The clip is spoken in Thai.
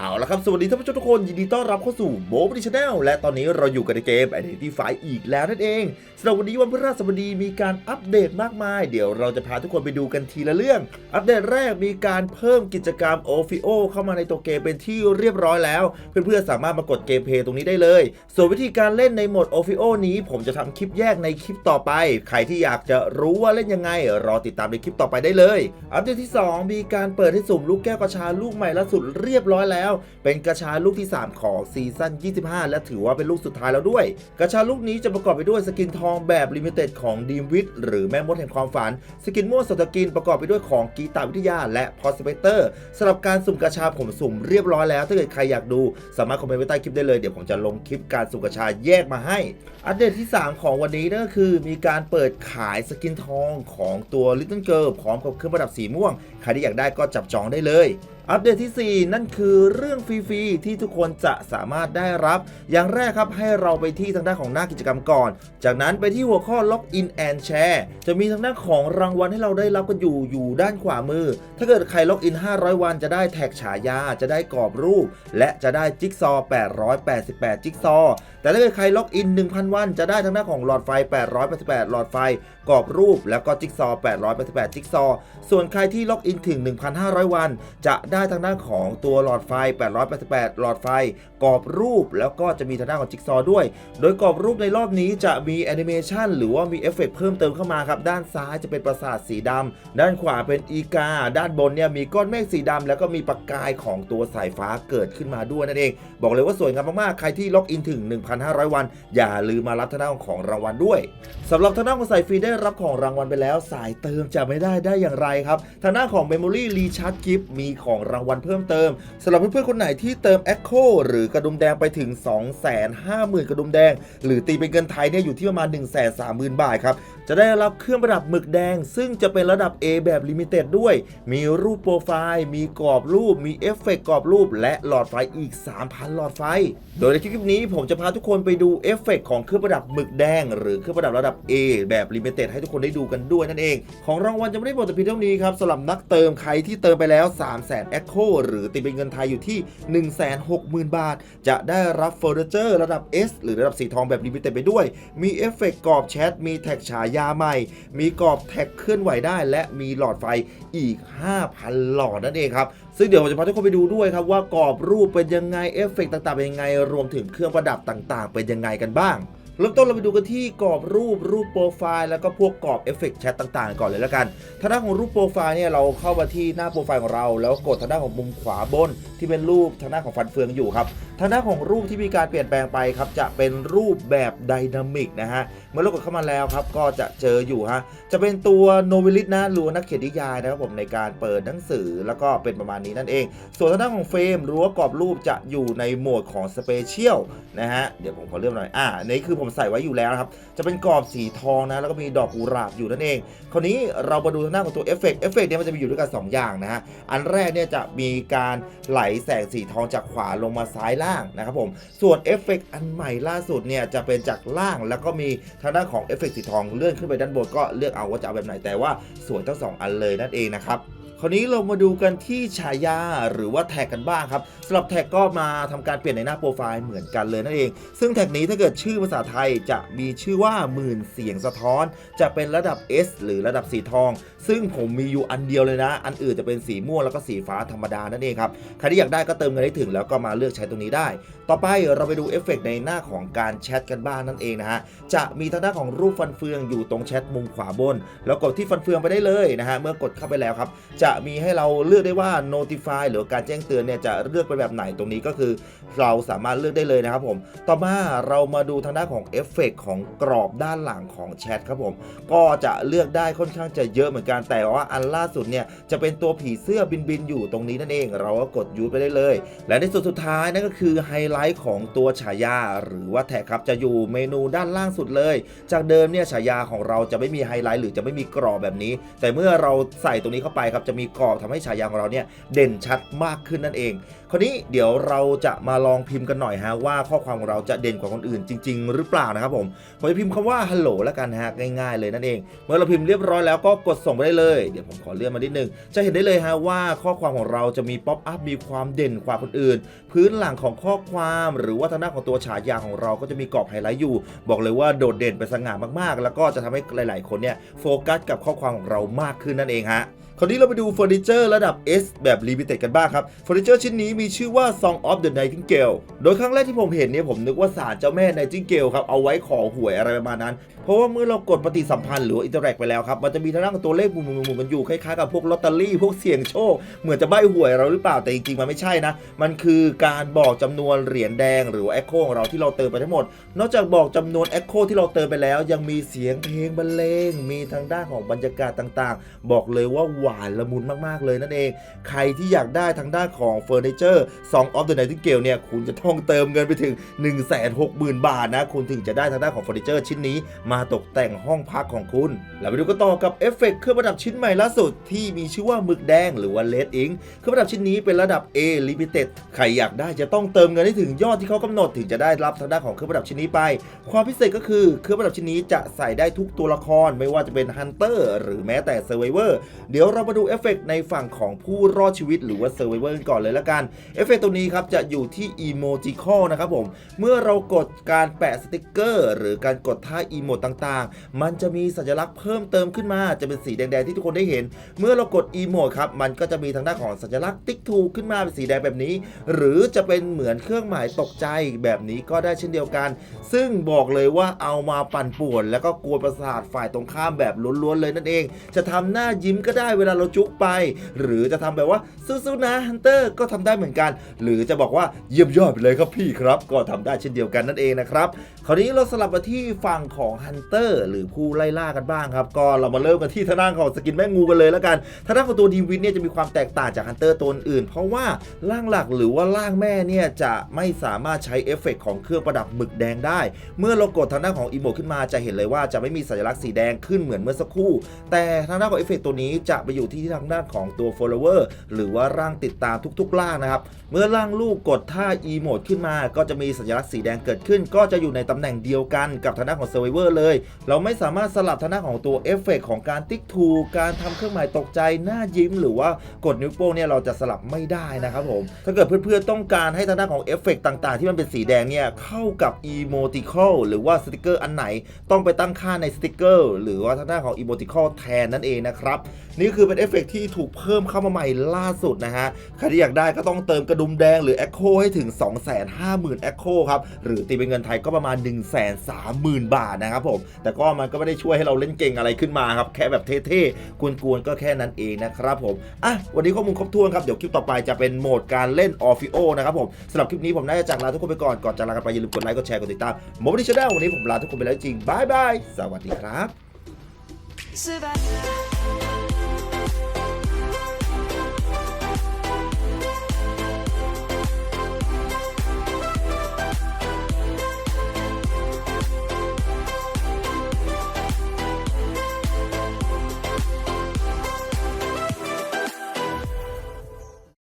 เอาละครับสวัสดีท่านผู้ชมทุกคนยินดีต้อนรับเข้าสู่โมบิชแนลและตอนนี้เราอยู่กันในเกม Identify อีกแล้วนั่นเองสำหรับวันนี้วันพฤหัสบดีมีการอัปเดตมากมาย เดี๋ยวเราจะพาทุกคนไปดูกันทีละเรื่อง อัปเดตแรกมีการเพิ่มกิจกรรม o f i o เข้ามาในตัวเกมเป็นที่เรียบร้อยแล้ว เพื่อนๆสามารถมากดเกมเพย์ตรงนี้ได้เลย ส่วนวิธีการเล่นในโหมด o f i o นี้ ผมจะทำคลิปแยกในคลิปต่อไป ใครที่อยากจะรู้ว่าเล่นยังไง รอติดตามในคลิปต่อไปได้เลย อัปเดตที่ 2 มีการเปิดให้สุ่มลูกแก้วกระชาลูกใหม่ล่าสุดเรียบร้อยแล้วเป็นกระชาลูกที่ 3 ของซีซั่น 25 และถือว่าเป็นลูกสุดท้ายแล้วด้วย กระชาลูกนี้จะประกอบไปด้วยสกินทองแบบลิมิเต็ดของดีมวิทหรือแม่มดแห่งความฝัน สกินม่วงสตกินประกอบไปด้วยของกีตาวิทยา และพอสเปเตอร์สำหรับการสุ่มกระชาผมสุ่มเรียบร้อยแล้วถ้าเกิดใครอยากดู สามารถคอมเมนต์ไว้ใต้คลิปได้เลยเดี๋ยวผมจะลงคลิปการสุ่มกระชาแยกมาให้ อัปเดตที่ 3 ของวันนี้นั่นก็คือ มีการเปิดขายสกินทองของตัว Little Girl พร้อมกับเครื่องประดับสีม่วงใครที่อยากได้ก็จับจองได้เลย อัปเดตที่ 4 นั่นคือเรื่องฟรีๆที่ทุกคนจะสามารถได้รับ อย่างแรกครับให้เราไปที่ทางด้านของหน้ากิจกรรมก่อน จากนั้นไปที่หัวข้อ Login and Share จะมีทางด้านของรางวัลให้เราได้รับกันอยู่อยู่ด้านขวามือ ถ้าเกิดใครล็อกอิน 500 วันจะได้แท็กฉายา จะได้กรอบรูป และจะได้จิ๊กซอว์888 จิ๊กซอว์แต่ถ้าเกิดใครล็อกอิน 1,000 วัน จะได้ทางด้านของหลอดไฟ 888 หลอดไฟ กรอบรูป แล้วก็จิ๊กซอว์888 จิ๊กซอ ส่วนใครที่ล็อกอินถึง 1,500 วัน จะได้ทางด้านของตัวหลอดไฟ 888 หลอดไฟ กรอบรูปแล้วก็จะมีทางด้านของจิ๊กซอวด้วย โดยกรอบรูปในรอบนี้จะมีแอนิเมชันหรือว่ามีเอฟเฟกต์เพิ่มเติมเข้ามาครับ ด้านซ้ายจะเป็นปราสาทสีดำด้านขวาเป็นอีกา ด้านบนเนี่ยมีก้อนเมฆสีดำแล้วก็มีประกายของตัวสายฟ้าเกิดขึ้นมาด้วยนั่นเอง บอกเลยว่าสวยงามมากๆ ใครที่ล็อกอินถึง 1,500 วัน อย่าลืมมารับทางด้านของรางวัลด้วยสำหรับทางด้านของสายฟรีได้รับของรางวัลไปแล้ว สายเติมจะไม่ได้ได้อย่างไรครับทางด้านของของ Memory Recharge Gift มีของรางวัลเพิ่มเติมสำหรับเพื่อนๆคนไหนที่เติม Echo หรือกระดุมแดงไปถึง 250,000 กระดุมแดง หรือตีเป็นเงินไทยเนี่ยอยู่ที่ประมาณ 130,000 บาทครับ จะได้รับเครื่องประดับหมึกแดง ซึ่งจะเป็นระดับ A แบบลิมิเต็ดด้วย มีรูปโปรไฟล์ มีกรอบรูป มีเอฟเฟกต์กรอบรูป และหลอดไฟอีก 3,000 หลอดไฟ โดยในคลิปนี้ผมจะพาทุกคนไปดูเอฟเฟกต์ของเครื่องประดับหมึกแดง หรือเครื่องประดับระดับ A แบบลิมิเต็ดให้ทุกคนได้ดูกันด้วยนั่นเอง ของรางวัลจะไม่ได้หมดแต่เพียงเท่านี้ครับสำหรับนักเติมใครที่เติมไปแล้ว 3 0 0 0 0 0 Echo หรือตีเป็นเงินไทยอยู่ที่ 160,000 บาท จะได้รับเฟอร์นิเจอร์ระดับ S หรือระดับสีทองแบบลิมิเต็ดไปด้วย มีเอฟเฟกกรอบแชท มีแท็กฉายาใหม่ มีกรอบแท็กเคลื่อนไหวได้ และมีหลอดไฟอีก 5,000 หลอดนั่นเองครับ ซึ่งเดี๋ยวผมจะพาทุกคนไปดูด้วยครับว่ากรอบรูปเป็นยังไงเอฟเฟกต์ต่างๆเป็นยังไง รวมถึงเครื่องประดับต่างๆ เป็นยังไงกันบ้างเริ่มต้นเราไปดูกันที่กรอบรูปรูปโปรไฟล์แล้วก็พวกกรอบเอฟเฟกต์แชทต่างๆ ก่อนเลยแล้วกันทางด้านของรูปโปรไฟล์เนี่ยเราเข้ามาที่หน้าโปรไฟล์ของเรา แล้วกดทางด้านของมุมขวาบนที่เป็นรูปทางด้านของฟันเฟืองอยู่ครับ ทางด้านของรูปที่มีการเปลี่ยนแปลงไปครับจะเป็นรูปแบบไดนามิกนะฮะเมื่อเรากดเข้ามาแล้วครับก็จะเจออยู่ฮะจะเป็นตัวโนเวลิสนะรือว่านักเขียนนิยายนะครับผมในการเปิดหนังสือแล้วก็เป็นประมาณนี้นั่นเอง ส่วนทางด้านของเฟรมรือว่ากรอบรูปจะอยู่ในโหมดของสเปเชียลนะฮะเดี๋ยวผมขอเลื่อนหน่อยอ่านี่คือผมใส่ไว้อยู่แล้วครับจะเป็นกรอบสีทองนะแล้วก็มีดอกกุหลาบอยู่นั่นเอง คราวนี้เรามาดูทางด้านของตัวเอฟเฟกต์เอฟเฟกต์เนี่ยมันจะมีอยู่ด้วยกัน2อย่างนะฮะอันแรกเนี่ยจะมีการไหลแสงสีทองจากขวาลงมาซ้ายล่างนะครับผม ส่วนเอฟเฟกต์อันใหม่ล่าสุดเนี่ยจะเป็นจากล่างแล้วก็มีทางด้านของเอฟเฟกต์สีทองเลื่อนขึ้นไปด้านบนก็เลือกเอาว่าจะเอาแบบไหนแต่ว่าสวยทั้งสองอันเลยนั่นเองนะครับ คราวนี้เรามาดูกันที่ฉายาหรือว่าแท็กกันบ้างครับสำหรับแท็กก็มาทำการเปลี่ยนในหน้าโปรไฟล์เหมือนกันเลยนั่นเอง ซึ่งแท็กนี้ถ้าเกิดชื่อภาษาไทยจะมีชื่อว่าหมื่นเสียงสะท้อน จะเป็นระดับ S หรือระดับสีทอง ซึ่งผมมีอยู่อันเดียวเลยนะ อันอื่นจะเป็นสีม่วงแล้วก็สีฟ้าธรรมดานั่นเองครับใครที่อยากได้ก็เติมเงินให้ถึงแล้วก็มาเลือกใช้ตรงนี้ได้ ต่อไปเราไปดูเอฟเฟกต์ในหน้าของการแชทกันบ้างนั่นเองนะฮะจะมีทางด้านของรูปฟันเฟืองอยู่ตรงแชทมุมขวาบน แล้วกดที่ฟันเฟืองไปได้เลยนะฮะเมื่อกดเข้าไปแล้วครับจะมีให้เราเลือกได้ว่า notify หรือการแจ้งเตือนเนี่ยจะเลือกไปแบบไหนตรงนี้ก็คือ เราสามารถเลือกได้เลยนะครับผม ต่อมาเรามาดูทางด้านของเอฟเฟกต์ของกรอบด้านหลังของแชทครับผม ก็จะเลือกได้ค่อนข้างจะเยอะเหมือนกันแต่ว่าอันล่าสุดเนี่ยจะเป็นตัวผีเสื้อบินบินๆอยู่ตรงนี้นั่นเอง เราก็กดยูไปได้เลย และในส่วนสุดท้ายนั่นก็คือไฮไลท์ของตัวฉายาหรือว่าแท็กครับจะอยู่เมนูด้านล่างสุดเลย จากเดิมเนี่ยฉายาของเราจะไม่มีไฮไลท์หรือจะไม่มีกรอบแบบนี้ แต่เมื่อเราใส่ตรงนี้เข้าไปครับจะมีกรอบทำให้ฉายาของเราเนี่ยเด่นชัดมากขึ้นนั่นเอง คราวนี้เดี๋ยวเราจะมาลองพิมพ์กันหน่อยฮะว่าข้อความของเราจะเด่นกว่าคนอื่นจริง ๆ หรือเปล่านะครับผมผมจะพิมพ์คำว่าฮัลโหลแล้วกันฮะง่ายๆเลยนั่นเอง เมื่อเราพิมพ์เรียบร้อยแล้วก็กดส่งไปได้เลยเดี๋ยวผมขอเลื่อนมานิดนึงจะเห็นได้เลยฮะว่าข้อความของเราจะมีป๊อปอัพมีความเด่นกว่าคนอื่น พื้นหลังของข้อความหรือว่าทางด้านของตัวฉายาของเราก็จะมีกรอบไฮไลท์อยู่ บอกเลยว่าโดดเด่นเป็นสง่ามากๆ แล้วก็จะทำให้หลาย ๆ คนเนี่ยโฟกัสกับข้อความของเรามากขึ้นนั่นเองฮะ คราวนี้เราไปดูเฟอร์นิเจอร์ระดับ S แบบลิมิเต็ดกันบ้างครับเฟอร์นิเจอร์ชิ้นนี้มีชื่อว่า Song of the Nightingale โดยครั้งแรกที่ผมเห็นเนี่ยผมนึกว่าสารเจ้าแม่ Nightingale ครับเอาไว้ขอหวยอะไรประมาณนั้น เพราะว่าเมื่อเรากดปฏิสัมพันธ์หรืออินเตอร์แอคไปแล้วครับมันจะมีทางด้านของตัวเลขหมุนๆๆมันอยู่คล้ายๆกับพวกลอตเตอรี่พวกเสี่ยงโชค เหมือนจะใบหวยเราหรือเปล่าแต่จริงๆมันไม่ใช่นะ มันคือการบอกจำนวนเหรียญแดงหรือว่า Echo ของเราที่เราเติมไปทั้งหมด นอกจากบอกจำนวน Echo ที่เราเติมไปแล้ว ยังมีเสียงเพลงบรรเลงมีทางด้านของบรรยากาศต่างๆ บอกเลยว่าวานละมุนมากๆเลยนั่นเอง ใครที่อยากได้ทางด้านของเฟอร์นิเจอร์ Song of the Nightingale เนี่ยคุณจะต้องเติมเงินไปถึง 160,000 บาทนะ คุณถึงจะได้ทางด้านของเฟอร์นิเจอร์ชิ้นนี้ มาตกแต่งห้องพักของคุณ แล้วไปดูกันต่อกับเอฟเฟกต์เครื่องประดับชิ้นใหม่ล่าสุดที่มีชื่อว่าหมึกแดงหรือว่า Red Ink เครื่องประดับชิ้นนี้เป็นระดับ A Limited ใครอยากได้จะต้องเติมเงินให้ถึงยอดที่เขากำหนดถึงจะได้รับทางด้านของเครื่องประดับชิ้นนี้ไป ความพิเศษก็คือเครื่องประดับชิ้นนี้จะใส่ได้ทุกตัวละครไม่ว่าจะเป็น Hunter หรือแม้แต่ Survivor เดี๋ยวเรามาดูเอฟเฟกต์ในฝั่งของผู้รอดชีวิตหรือว่า Survivor กันก่อนเลยละกันเอฟเฟกต์ตัวนี้ครับจะอยู่ที่ Emoticon นะครับผมเมื่อเรากดการแปะสติกเกอร์ หรือการกดท่าอีโมดต่างๆ มันจะมีสัญลักษณ์เพิ่มเติมขึ้นมา จะเป็นสีแดงๆที่ทุกคนได้เห็น เมื่อเรากดอีโมดครับมันก็จะมีทางด้านของสัญลักษณ์ติ๊กถูกขึ้นมาเป็นสีแดงแบบนี้ หรือจะเป็นเหมือนเครื่องหมายตกใจแบบนี้ก็ได้เช่นเดียวกัน ซึ่งบอกเลยว่าเอามาปั่นป่วน แล้วก็กวนประสาทฝ่ายตรงข้ามแบบล้วนๆเลยนั่นเอง จะทำหน้ายิ้มก็ได้เวลาเราจุกไป หรือจะทำแบบว่าสู้ๆนะฮันเตอร์ก็ทำได้เหมือนกัน หรือจะบอกว่าเยี่ยมยอดไปเลยครับพี่ครับ ก็ทำได้เช่นเดียวกันนั่นเองนะครับคราวนี้เราสลับมาที่ฝั่งของฮันเตอร์หรือผู้ไล่ล่ากันบ้างครับ ก็เรามาเริ่มกันที่ทางด้านของสกินแม่งูกันเลยแล้วกันทางด้านของตัวดีวินเนี่ยจะมีความแตกต่างจากฮันเตอร์ตัวอื่น เพราะว่าร่างหลักหรือว่าร่างแม่เนี่ยจะไม่สามารถใช้เอฟเฟกต์ของเครื่องประดับหมึกแดงได้ เมื่อเรากดทางด้านของอีโมขึ้นมาจะเห็นเลยว่าจะไม่มีสัญลักษณ์สีแดงขึ้นเหมือนเมื่อสักครู่ แต่ทางด้านของเอฟเฟกต์ตัวนี้จะไปอยู่ที่ทางด้านของตัว follower หรือว่าร่างติดตามทุกๆร่างนะครับ เมื่อร่างลูกกดท่า e โหมดขึ้นมา ก็จะมีสัญลักษณ์สีแดงเกิดขึ้น ก็จะอยู่ในตำแหน่งเดียวกันกับทางด้านของ Survivor เลย เราไม่สามารถสลับทางด้านของตัวเอฟเฟกต์ของการติ๊กถูการทำเครื่องหมายตกใจหน้ายิ้ม หรือว่ากดนิ้วโป้งเนี่ยเราจะสลับไม่ได้นะครับผมถ้าเกิดเพื่อนๆต้องการให้ทางด้านของเอฟเฟกต์ต่างๆ ที่มันเป็นสีแดงเนี่ยเข้ากับ emoticon หรือว่าสติกเกอร์อันไหนต้องไปตั้งค่าในสติกเกอร์หรือว่าทางด้านของ emoticon แทนนั่นเองนะครับนี่คือเป็นเอฟเฟกที่ถูกเพิ่มเข้ามาใหม่ล่าสุดนะฮะ ใครที่อยากได้ก็ต้องเติมกระดุมแดงหรือแอคโคให้ถึง 250,000 Echo คครับ หรือตีเป็นเงินไทยก็ประมาณ 130,000 บาทนะครับผม แต่ก็มันก็ไม่ได้ช่วยให้เราเล่นเก่งอะไรขึ้นมาครับ แค่แบบเท่ๆกวนๆก็แค่นั้นเองนะครับผม อะ วันนี้ข้อมูลครบถ้วนครับ เดี๋ยวคลิปต่อไปจะเป็นโหมดการเล่นออฟฟิโอนะครับผมสำหรับคลิปนี้ผมน่าจะจากลาทุกคนไปก่อน ก่อนจากลากันไปอย่าลืมกดไลค์ กดแชร์ กดติดตามโมบิลิชแนลวันนี้ผมลาทุกคนไปแล้วจริงบายบายสวัสดีครับ